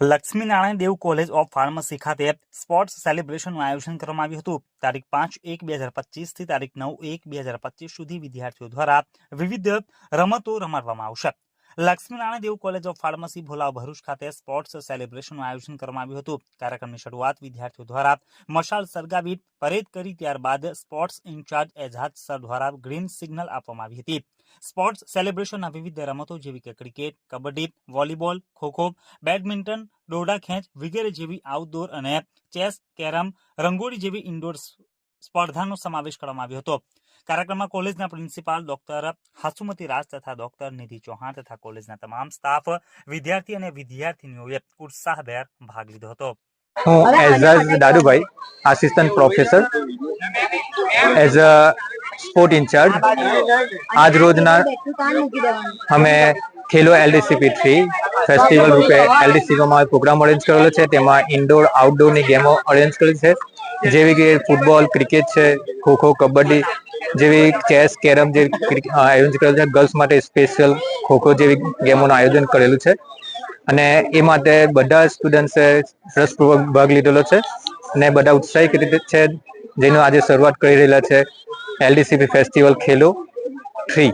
Laxminarayan Dev college of pharmacy ખાતે sports સેલિબ્રેશનનું આયોજન કરવામાં આવ્યું હતું. તારીખ પાંચ એક બે હજાર પચીસથી તારીખ નવ એક બે હજાર પચીસ સુધી વિદ્યાર્થીઓ દ્વારા વિવિધ રમતો રમાડવામાં આવશે. Laxminarayan Dev college of pharmacy Bhola Bharuch ખાતે સ્પોર્ટ્સ સેલિબ્રેશનનું આયોજન કરવામાં આવ્યું હતું. કાર્યક્રમની શરૂઆત વિદ્યાર્થીઓ દ્વારા મશાલ સળગાવી પરેડ કરી ત્યારબાદ સ્પોર્ટ્સ ઇન્ચાર્જ એજાજ સર દ્વારા ગ્રીન સિગ્નલ આપવામાં આવી હતી. સ્પોર્ટ્સ સેલિબ્રેશનના વિવિધ રમતો જેવી કે cricket, kabaddi, volleyball, kho-kho, badminton, દોરડા ખેંચ વગેરે જેવી આઉટડોર અને ચેસ, કેરમ, રંગોળી જેવી ઇન્ડોર સ્પર્ધાનો સમાવેશ કરવામાં આવ્યો હતો. કાર્યક્રમમાં કોલેજના પ્રિન્સિપાલ ડોક્ટર હાસુમતી રાજ તથા ડોક્ટર નિધિ ચૌહાણ તથા કોલેજના તમામ સ્ટાફ, વિદ્યાર્થી અને વિદ્યાર્થીનીઓએ ઉત્સાહભેર ભાગ લીધો હતો. હું Ejaz Dadubhai assistant professor as a sport incharge આજ રોજના અમે ખેલો એલડીસીપી થ્રી ફેસ્ટિવલ રૂપે એલડીસીપીમાં પ્રોગ્રામ અરેન્જ કરેલો છે. તેમાં ઇન્ડોર આઉટડોરની ગેમો અરેન્જ કરેલી છે. જેવી કે ફૂટબોલ ક્રિકેટ છે ખોખો કબડ્ડી જેવી ચેસ કેરમ જેવી આયોજન કરેલું છે. ગર્લ્સ માટે સ્પેશિયલ ખોખો જેવી ગેમોનું આયોજન કરેલું છે. અને એ માટે બધા સ્ટુડન્ટ્સે રસપૂર્વક ભાગ લીધેલો છે. અને બધા ઉત્સાહિત રીતે છે જેનો આજે શરૂઆત કરી રહેલા છે. એલડીસીપી ફેસ્ટિવલ ખેલો થ્રી